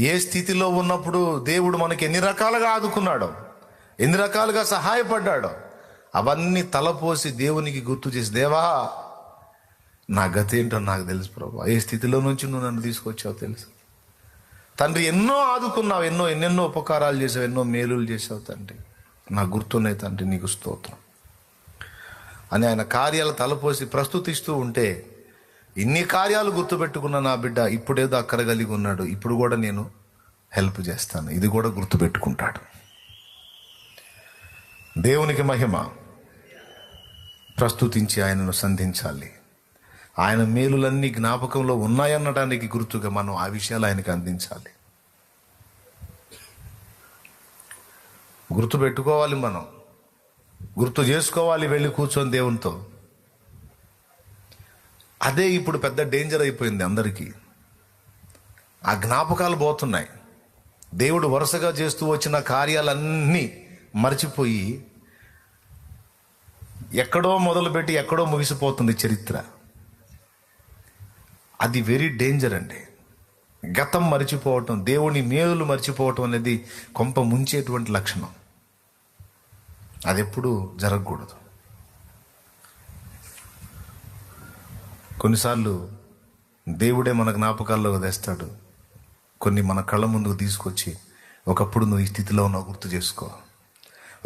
ఏ స్థితిలో ఉన్నప్పుడు దేవుడు మనకి ఎన్ని రకాలుగా ఆదుకున్నాడో ఎన్ని రకాలుగా సహాయపడ్డాడో అవన్నీ తలపోసి దేవునికి గుర్తు చేసి దేవా నా గతి ఏంటో నాకు తెలుసు ప్రభా. ఏ స్థితిలో నుంచి నువ్వు నన్ను తీసుకొచ్చావు తెలుసు. తండ్రి ఎన్నో ఆదుకున్నావు ఎన్నో ఎన్నెన్నో ఉపకారాలు చేసావు ఎన్నో మేలులు చేసావు తండ్రి. నా గుర్తున్నాయి తండ్రి నీకు స్తోత్రం. అని ఆయన కార్యాలు తలపోసి ప్రస్తుతిస్తూ ఉంటే ఇన్ని కార్యాలు గుర్తుపెట్టుకున్న నా బిడ్డ ఇప్పుడేదో అక్కరగలిగి ఉన్నాడు. ఇప్పుడు కూడా నేను హెల్ప్ చేస్తాను. ఇది కూడా గుర్తుపెట్టుకుంటాడు. దేవునికి మహిమ. ప్రస్తుతించి ఆయనను సంధించాలి. ఆయన మేలులన్నీ జ్ఞాపకంలో ఉన్నాయనడానికి గుర్తుగా మనం ఆ విషయాలు ఆయనకి అందించాలి. గుర్తు పెట్టుకోవాలి మనం. గుర్తు చేసుకోవాలి వెళ్ళి కూర్చొని దేవునితో. అదే ఇప్పుడు పెద్ద డేంజర్ అయిపోయింది అందరికీ. ఆ జ్ఞాపకాలు పోతున్నాయి. దేవుడు వరుసగా చేస్తూ వచ్చిన కార్యాలన్నీ మర్చిపోయి ఎక్కడో మొదలుపెట్టి ఎక్కడో ముగిసిపోతుంది చరిత్ర. అది వెరీ డేంజర్ అండి. గతం మర్చిపోవటం దేవుని మేలులు మర్చిపోవటం అనేది కొంప ముంచేటువంటి లక్షణం. అది ఎప్పుడు జరగకూడదు. కొన్నిసార్లు దేవుడే మన జ్ఞాపకాల్లో తెస్తాడు కొన్ని మన కళ్ళ ముందుకు తీసుకొచ్చి ఒకప్పుడు నువ్వు ఈ స్థితిలో ఉన్నావు గుర్తు చేసుకో.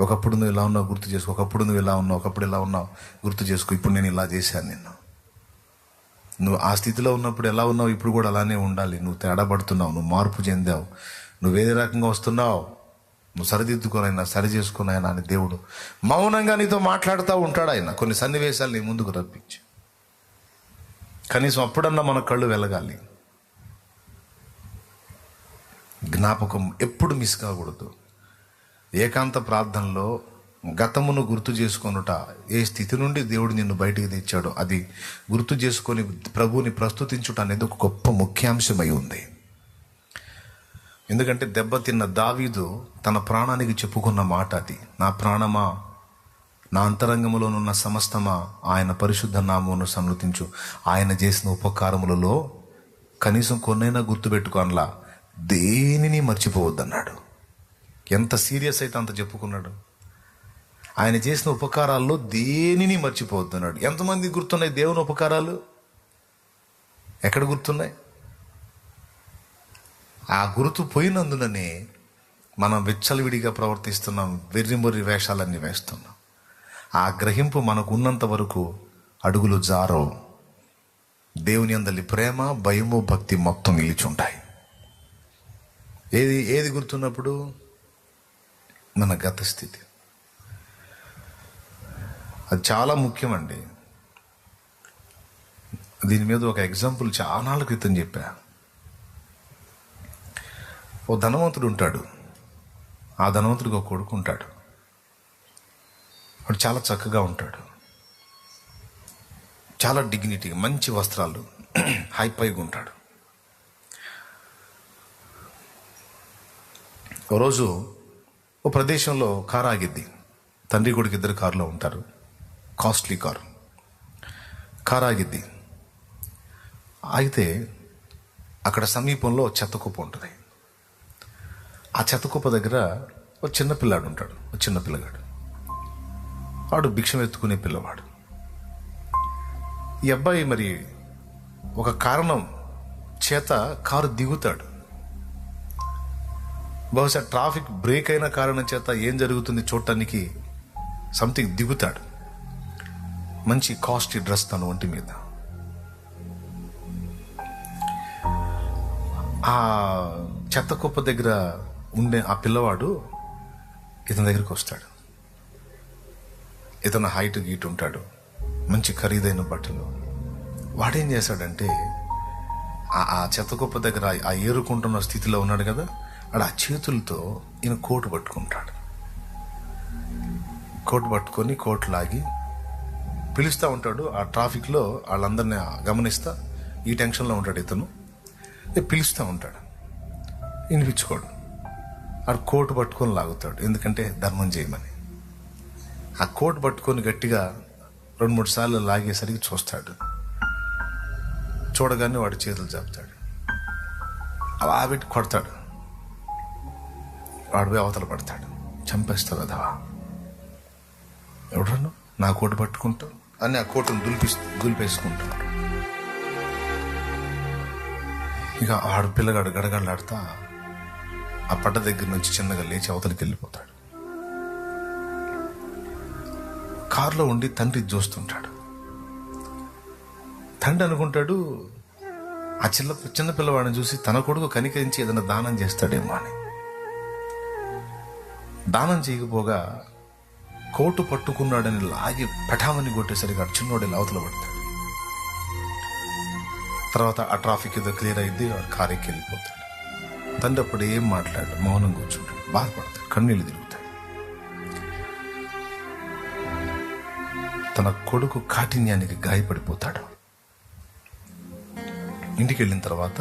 ఒకప్పుడు నువ్వు ఇలా ఉన్నావు గుర్తు చేసుకో. ఒకప్పుడు నువ్వు ఇలా ఉన్నావు ఒకప్పుడు ఇలా ఉన్నావు గుర్తు చేసుకో. ఇప్పుడు నేను ఇలా చేశాను నిన్ను. నువ్వు ఆ స్థితిలో ఉన్నప్పుడు ఎలా ఉన్నావు ఇప్పుడు కూడా అలానే ఉండాలి. నువ్వు తేడా పడుతున్నావు నువ్వు మార్పు చెందావు. నువ్వు వేరే రకంగా వస్తున్నావు నువ్వు సరిదిద్దుకోనైనా సరి చేసుకునైనా అని దేవుడు మౌనంగా నీతో మాట్లాడుతూ ఉంటాడు ఆయన. కొన్ని సన్నివేశాలు నీ ముందుకు రప్పించి. కనీసం అప్పుడన్నా మన కళ్ళు వెలగాలి. జ్ఞాపకం ఎప్పుడు మిస్ కాకూడదు. ఏకాంత ప్రార్థనలో గతమును గుర్తు చేసుకొనుట ఏ స్థితి నుండి దేవుడు నిన్ను బయటికి తెచ్చాడో అది గుర్తు చేసుకొని ప్రభువుని ప్రస్తుతించుట అనేది ఒక గొప్ప ముఖ్యాంశమై ఉంది. ఎందుకంటే దెబ్బతిన్న దావీదు తన ప్రాణానికి చెప్పుకున్న మాట అది. నా ప్రాణమా? నా అంతరంగములోనున్న సమస్తమా ఆయన పరిశుద్ధ నామమును సన్నతించు ఆయన చేసిన ఉపకారములలో కనీసం కొన్నైనా గుర్తుపెట్టుకోనలా దేనిని మర్చిపోవద్దన్నాడు. ఎంత సీరియస్ అయితే అంత చెప్పుకున్నాడు. ఆయన చేసిన ఉపకారాల్లో దేనిని మర్చిపోవద్దన్నాడు. ఎంతమంది గుర్తున్నాయి దేవుని ఉపకారాలు? ఎక్కడ గుర్తున్నాయి? ఆ గుర్తు పోయినందుననే మనం విచ్చలవిడిగా ప్రవర్తిస్తున్నాం వెర్రిమొర్రి వేషాలన్నీ వేస్తున్నాం. ఆ గ్రహింపు మనకు ఉన్నంత వరకు అడుగులు జారో దేవుని అందలి ప్రేమ భయము భక్తి మొత్తం నిలిచుంటాయి. ఏది ఏది గుర్తున్నప్పుడు? మన గత స్థితి. అది చాలా ముఖ్యమండి. దీని మీద ఒక ఎగ్జాంపుల్ చాలా క్రితం చెప్పా. ఓ ధనవంతుడు ఉంటాడు. ఆ ధనవంతుడికి ఒక కొడుకు ఉంటాడు. వాడు చాలా చక్కగా ఉంటాడు. చాలా డిగ్నిటీగా మంచి వస్త్రాలు హైపైగా ఉంటాడు. ఓ రోజు ఓ ప్రదేశంలో కారు ఆగిద్ది. తండ్రి కొడుకు ఇద్దరు కారులో ఉంటారు. Costly car. కారు ఆగిద్ది. ఆగితే అక్కడ సమీపంలో చెత్త కుప్ప ఉంటుంది. ఆ చెత్త కుప్ప దగ్గర ఒక చిన్న పిల్లాడు ఉంటాడు. ఒక చిన్నపిల్లగాడు వాడు భిక్షం ఎత్తుకునే పిల్లవాడు. ఈ అబ్బాయి మరి ఒక కారణం చేత కారు దిగుతాడు. బహుశా ట్రాఫిక్ బ్రేక్ అయిన కారణం చేత ఏం జరుగుతుంది చూడటానికి సంథింగ్ దిగుతాడు. మంచి కాస్ట్లీ డ్రెస్ తన ఒంటి మీద. ఆ చెత్త కుప్ప దగ్గర ఉండే ఆ పిల్లవాడు ఇతని దగ్గరికి వస్తాడు. ఇతను హైట్ గీట్ ఉంటాడు మంచి ఖరీదైన బట్టలు. వాడేం చేశాడంటే ఆ- ఆ చెత్త కుప్ప దగ్గర ఆ ఏరుకుంటున్న స్థితిలో ఉన్నాడు కదా ఆడ ఆ చేతులతో ఈయన కోటు పట్టుకుంటాడు. కోటు పట్టుకొని కోటు లాగి పిలుస్తూ ఉంటాడు. ఆ ట్రాఫిక్లో వాళ్ళందరినీ గమనిస్తా ఈ టెన్షన్లో ఉంటాడు ఇతను. పిలుస్తూ ఉంటాడు. వినిపించుకోడు ఆడు కోటు పట్టుకొని లాగుతాడు ఎందుకంటే ధర్మం చేయమని. ఆ కోటు పట్టుకొని గట్టిగా రెండు మూడు సార్లు లాగేసరికి చూస్తాడు. చూడగానే వాడి చేతులు చెప్తాడు అలా పెట్టి కొడతాడు. వాడు పోయి అవతల పడతాడు. చంపేస్తావు కదా ఎవడను నా కోటు పట్టుకుంటూ? అని ఆ కోటును దులిపి దులిపేసుకుంటాడు. ఇక ఆడు పిల్లగాడు గడగడలాడుతా ఆ పట్ట దగ్గర నుంచి చిన్నగా లేచి అవతలికి వెళ్ళిపోతాడు కారులో ఉండి తండ్రి చూస్తుంటాడు. తండ్రి అనుకుంటాడు ఆ చిన్న చిన్న పిల్లవాడిని చూసి తన కొడుకు కనికరించి ఏదైనా దానం చేస్తాడేమో అని. దానం చేయకపోగా కోటు పట్టుకున్నాడని లాగి పఠామని కొట్టేసరికి ఆ చిన్నోడి అవతల పడతాడు. తర్వాత ఆ ట్రాఫిక్ ఏదో క్లియర్ అయింది వాడు కారు ఎక్కి వెళ్ళిపోతాడు. తండ్రి అప్పుడు ఏం మాట్లాడు మౌనం కూర్చుంటాడు బాధపడతాడు కన్నీళ్ళు తిరుగుతాడు. తన కొడుకు కాఠిన్యానికి గాయపడిపోతాడు. ఇంటికి వెళ్ళిన తర్వాత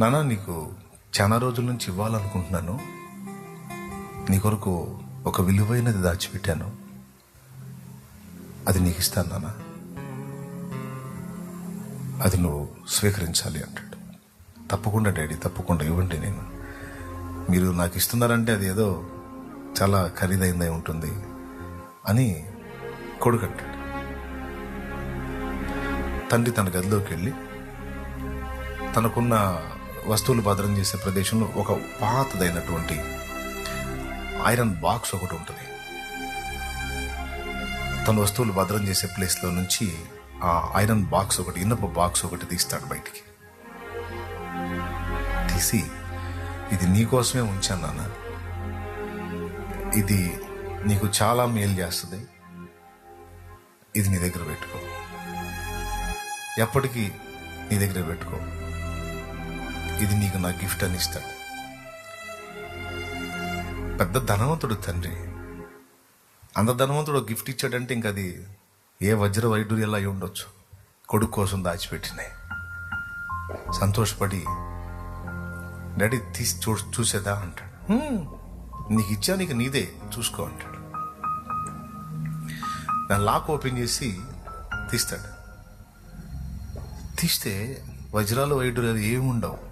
నానా నీకు చాలా రోజుల నుంచి ఇవ్వాలనుకుంటున్నాను. నీ కొరకు ఒక విలువైనది దాచిపెట్టాను. అది నీకు ఇస్తాను నాన్న అది నువ్వు స్వీకరించాలి అంటాడు. తప్పకుండా డాడీ తప్పకుండా ఇవ్వండి నేను. మీరు నాకు ఇస్తున్నారంటే అది ఏదో చాలా ఖరీదైందై ఉంటుంది అని కొడుకు అంటాడు. తండ్రి తన గదిలోకి వెళ్ళి తనకున్న వస్తువులు భద్రం చేసే ప్రదేశంలో ఒక పాతదైనటువంటి ఐరన్ బాక్స్ ఒకటి ఉంటుంది. తన వస్తువులు భద్రం చేసే ప్లేస్లో నుంచి ఆ ఐరన్ బాక్స్ ఒకటి ఇనప బాక్స్ ఒకటి తీస్తాడు బయటికి. తీసి ఇది నీకోసమే ఉంచాను నాన్న. ఇది నీకు చాలా మేలు చేస్తుంది. ఇది నీ దగ్గర పెట్టుకో. ఎప్పటికీ నీ దగ్గర పెట్టుకో. ఇది నీకు నా గిఫ్ట్ అని ఇస్తాడు పెద్ద ధనవంతుడు తండ్రి. అంత ధనవంతుడు గిఫ్ట్ ఇచ్చాడంటే ఇంక అది ఏ వజ్ర వైడూర్యాలు అయి ఉండొచ్చు. కొడుకు కోసం దాచిపెట్టినాయి సంతోషపడి డాడీ తీసి చూ చూసేదా? అంటాడు. నీకు ఇచ్చా నీకు నీదే. చూసుకో అంటాడు. దాని లాక్ ఓపెన్ చేసి తీస్తాడు. తీస్తే వజ్రాలు వైడూర్యాలు ఏమి ఉండవు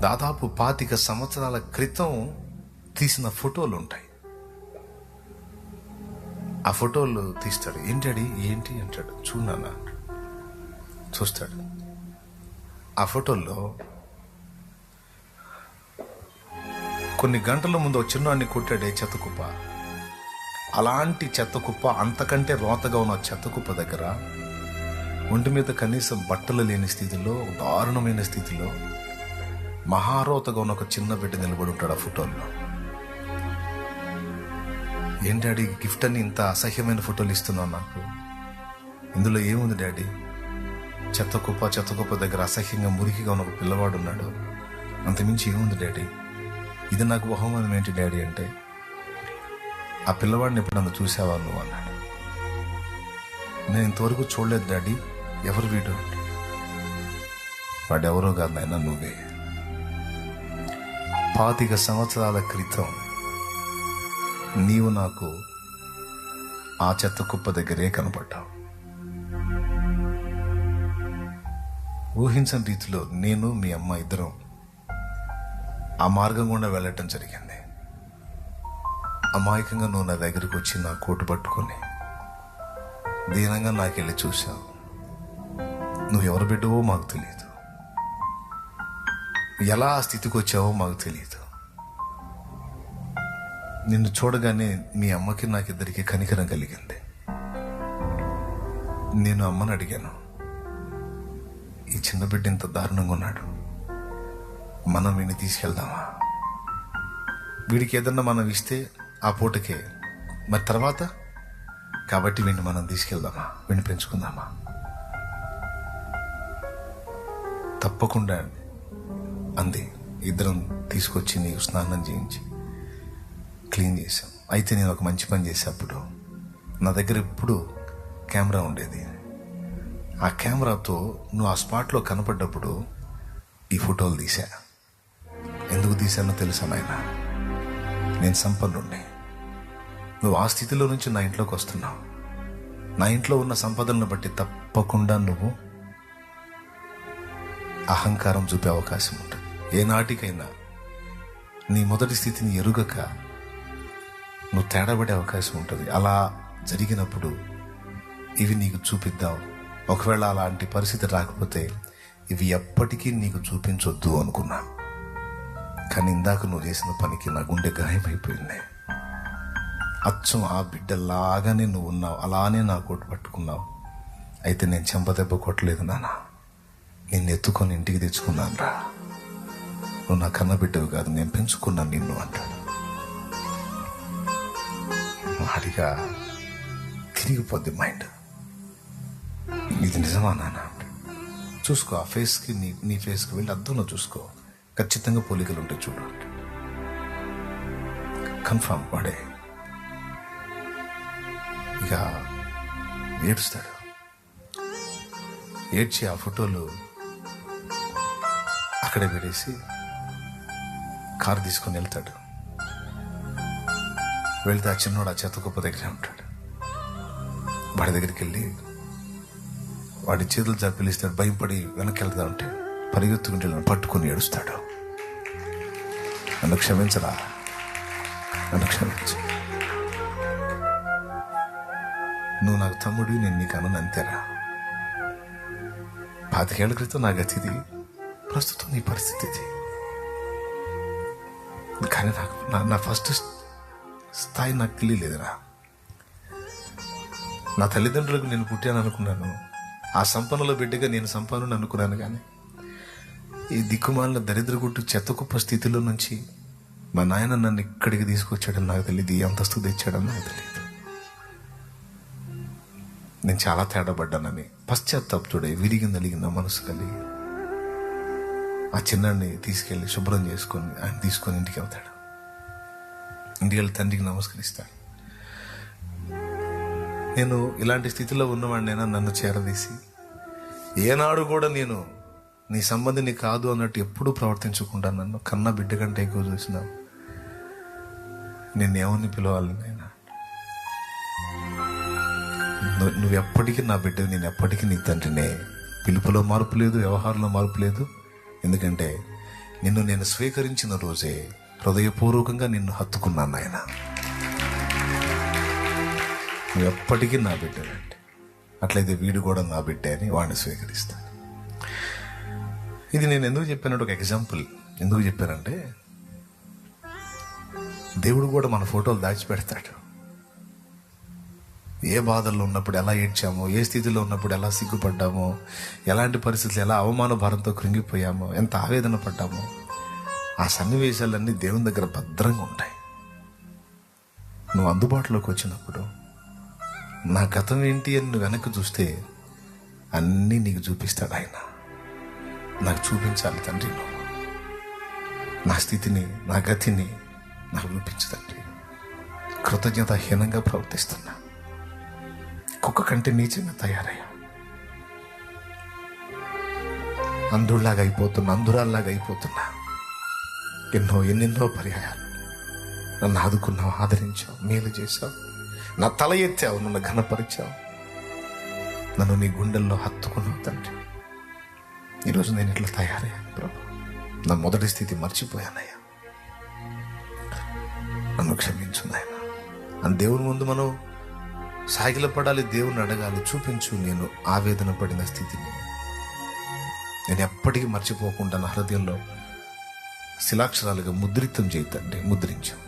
దాదాపు పాతిక సంవత్సరాల క్రితం తీసిన ఫోటోలు ఉంటాయి. ఆ ఫోటోలు తీస్తాడు. ఏంటడి ఏంటి అంటాడు. చూడన్నా చూస్తాడు. ఆ ఫోటోల్లో కొన్ని గంటల ముందు ఒక కొట్టాడే చెత్త కుప్ప. అలాంటి చెత్త కుప్ప అంతకంటే రోతగా ఉన్న చెత్త కుప్ప దగ్గర ఒంటి మీద కనీసం బట్టలు లేని స్థితిలో దారుణమైన స్థితిలో మహారోతగా ఉన్న ఒక చిన్న బిడ్డ నిలబడి ఉంటాడు ఆ ఫోటోల్లో. ఏం డాడీ గిఫ్ట్ అని ఇంత అసహ్యమైన ఫోటోలు ఇస్తున్నావు నాకు? ఇందులో ఏముంది డాడీ? చెత్త కుప్ప చెత్త కుప్ప దగ్గర అసహ్యంగా మురికిగా ఉన్న ఒక పిల్లవాడు ఉన్నాడు. అంతమించి ఏముంది డాడీ? ఇది నాకు బహుమానం ఏంటి డాడీ అంటే ఆ పిల్లవాడిని ఎప్పుడన్నా చూసావా నువ్వు అన్నాడు. నేను ఇంతవరకు చూడలేదు డాడీ ఎవరు వీడు? వాడెవరో ఎవరో కాదు నాయన నువ్వే. పాతిక సంవత్సరాల క్రితం నీవు నాకు ఆ చెత్త కుప్ప దగ్గరే కనపడ్డావు. ఊహించని రీతిలో నేను మీ అమ్మ ఇద్దరం ఆ మార్గం గుండా వెళ్ళటం జరిగింది. అమాయకంగా నువ్వు నా దగ్గరికి వచ్చి నా కోటు పట్టుకొని దీనంగా నాకెళ్ళి చూశావు. నువ్వు ఎవరు బిడ్డవో మాకు తెలియదు ఎలా ఆ స్థితికి వచ్చావో మాకు తెలియదు నిన్ను చూడగానే మీ అమ్మకి నాకిద్దరికి కనికరం కలిగింది. నేను అమ్మని అడిగాను. ఈ చిన్న బిడ్డ ఇంత దారుణంగా ఉన్నాడు. మనం వీడిని తీసుకెళ్దామా? వీడికి ఏదన్నా మనం ఇస్తే ఆ పూటకే. మరి తర్వాత? కాబట్టి వీడిని మనం తీసుకెళ్దామా? వీడిని పెంచుకుందామా? తప్పకుండా అంది. ఇద్దరం తీసుకొచ్చి నీకు స్నానం చేయించి క్లీన్ చేశాం. అయితే నేను ఒక మంచి పని చేసేప్పుడు నా దగ్గర ఎప్పుడు కెమెరా ఉండేది. ఆ కెమెరాతో నువ్వు ఆ స్పాట్లో కనపడ్డప్పుడు ఈ ఫోటోలు తీసా ఎందుకు తీశానో తెలుసా నాయనా? నేను సంపన్నుండి నువ్వు ఆ స్థితిలో నుంచి నా ఇంట్లోకి వస్తున్నావు. నా ఇంట్లో ఉన్న సంపదలను బట్టి తప్పకుండా నువ్వు అహంకారం చూపే అవకాశం ఉంటుంది. ఏనాటికైనా నీ మొదటి స్థితిని ఎరుగక నువ్వు తేడాపడే అవకాశం ఉంటుంది. అలా జరిగినప్పుడు ఇవి నీకు చూపిద్దాం. ఒకవేళ అలాంటి పరిస్థితి రాకపోతే ఇవి ఎప్పటికీ నీకు చూపించొద్దు అనుకున్నా. కానీ ఇందాక నువ్వు చేసిన పనికి నా గుండె గాయమైపోయింది. అచ్చం ఆ బిడ్డలాగానే నువ్వు ఉన్నావు. అలానే నా కోటు పట్టుకున్నావు. అయితే నేను చెంపదెబ్బ కొట్టలేదు నాన్న నిన్ను ఎత్తుకొని ఇంటికి తెచ్చుకున్నాను రా. నువ్వు నా కన్న బిడ్డవు కాదు నేను పెంచుకున్నాను నిన్ను అంటాడు. వాడిగా తిరిగిపోద్ది మైండ్. ఇది నిజమా నాన్న చూసుకో ఆ ఫేస్కి నీ నీ ఫేస్కి వెళ్ళి అద్దంలో చూసుకో. ఖచ్చితంగా పోలికలు ఉంటాయి చూడు. కన్ఫామ్ వాడే. ఇక ఏడుస్తాడు. ఏడ్చి ఆ ఫోటోలు అక్కడే పెట్టేసి కారు తీసుకొని వెళ్తాడు. వెళ్తే ఆ చిన్నోడు ఆ చేతకొప్ప దగ్గరే ఉంటాడు. వాడి దగ్గరికి వెళ్ళి వాడి చేతులు చప్పిలిస్తాడు భయపడి వెనక్కి వెళ్తా ఉంటాడు. పరిగెత్తుకుంటే వెళ్ళి పట్టుకొని ఏడుస్తాడు. నన్ను క్షమించరా? నన్ను క్షమించు. నువ్వు నాకు తమ్ముడు నేను నీకు అన్నది అంతేరా పాతికేళ్ళ క్రితం నా గతిది ప్రస్తుతం నీ పరిస్థితి ఇది కానీ నాకు నా నా ఫస్ట్ స్థాయి నాకు తెలియలేదురా. నా తల్లిదండ్రులకు నేను పుట్టాను అనుకున్నాను ఆ సంపన్నలో బిడ్డగా నేను సంపన్నుని అనుకున్నాను కానీ ఈ దిక్కుమాలిన దరిద్ర గుట్టు చెత్త కుప్ప స్థితిలో నుంచి మా నాయన నన్ను ఇక్కడికి తీసుకొచ్చాడని నాకు తెలియదు. ఈ అంతస్తు తెచ్చాడని నాకు తెలియదు. నేను చాలా తేడాపడ్డానని పశ్చాత్తాపుతుడే విరిగి నలిగిన మనసు కలిగి ఆ చిన్నాన్ని తీసుకెళ్ళి శుభ్రం చేసుకొని ఆయన తీసుకొని ఇంటికి వెళ్తాడు. ఇంటికి వెళ్ళి తండ్రికి నమస్కరిస్తాడు. నేను ఇలాంటి స్థితిలో ఉన్నవాడినైనా నన్ను చేరదీసి ఏనాడు కూడా నేను నీ సంబంధిని కాదు అన్నట్టు ఎప్పుడూ ప్రవర్తించకుండా నన్ను కన్న బిడ్డ కంటే ఎక్కువ చూసినావు. నేను ఏమని పిలవాలి నాయనా నువ్వు ఎప్పటికీ నా బిడ్డ నేను ఎప్పటికీ నీ తండ్రినే. పిలుపులో మార్పు లేదు వ్యవహారంలో మార్పు లేదు. ఎందుకంటే నిన్ను నేను స్వీకరించిన రోజే హృదయపూర్వకంగా నిన్ను హత్తుకున్నాను ఆయన నువ్వు ఎప్పటికీ నా బిడ్డనంటే అట్లయితే వీడు కూడా నా బిడ్డ అని వాడిని స్వీకరిస్తాను ఇది నేను ఎందుకు చెప్పానంటే ఒక ఎగ్జాంపుల్. ఎందుకు చెప్పానంటే దేవుడు కూడా మన ఫోటోలు దాచిపెడతాడు. ఏ బాధల్లో ఉన్నప్పుడు ఎలా ఏడ్చామో ఏ స్థితిలో ఉన్నప్పుడు ఎలా సిగ్గుపడ్డామో ఎలాంటి పరిస్థితులు ఎలా అవమాన భారంతో కృంగిపోయామో ఎంత ఆవేదన పడ్డామో ఆ సన్నివేశాలన్నీ దేవుని దగ్గర భద్రంగా ఉంటాయి. నువ్వు అందుబాటులోకి వచ్చినప్పుడు నా గతం ఏంటి అని నువ్వు వెనక్కి చూస్తే అన్నీ నీకు చూపిస్తాడు ఆయన. నాకు చూపించాలి తండ్రి నువ్వు. నా స్థితిని నా గతిని నాకు చూపించు తండ్రి. కృతజ్ఞతాహీనంగా ప్రవర్తిస్తున్నా. కుక్క కంటే నీచంగా తయారయ్యా. అంధుల్లాగా అయిపోతున్నా అంధురాల్లాగా అయిపోతున్నా. ఎన్నో ఎన్నెన్నో పర్యాయాలు. నన్ను ఆదుకున్నావు ఆదరించావు మేలు చేశావు. నా తల ఎత్తావు నన్ను ఘనపరిచావు. నన్ను నీ గుండెల్లో హత్తుకున్నావు తండ్రి. ఈరోజు నేను ఇట్లా తయారయ్యాను ప్రభు. నా మొదటి స్థితి మర్చిపోయానయ్యా. నన్ను క్షమించు నాయన. అని దేవుని ముందు మనం సాగిల పడాలి దేవుని అడగాలి చూపించు నేను ఆవేదన పడిన స్థితిని. నేను ఎప్పటికీ మర్చిపోకుండా నా హృదయంలో శిలాక్షరాలుగా ముద్రితం చేయతండి ముద్రించు.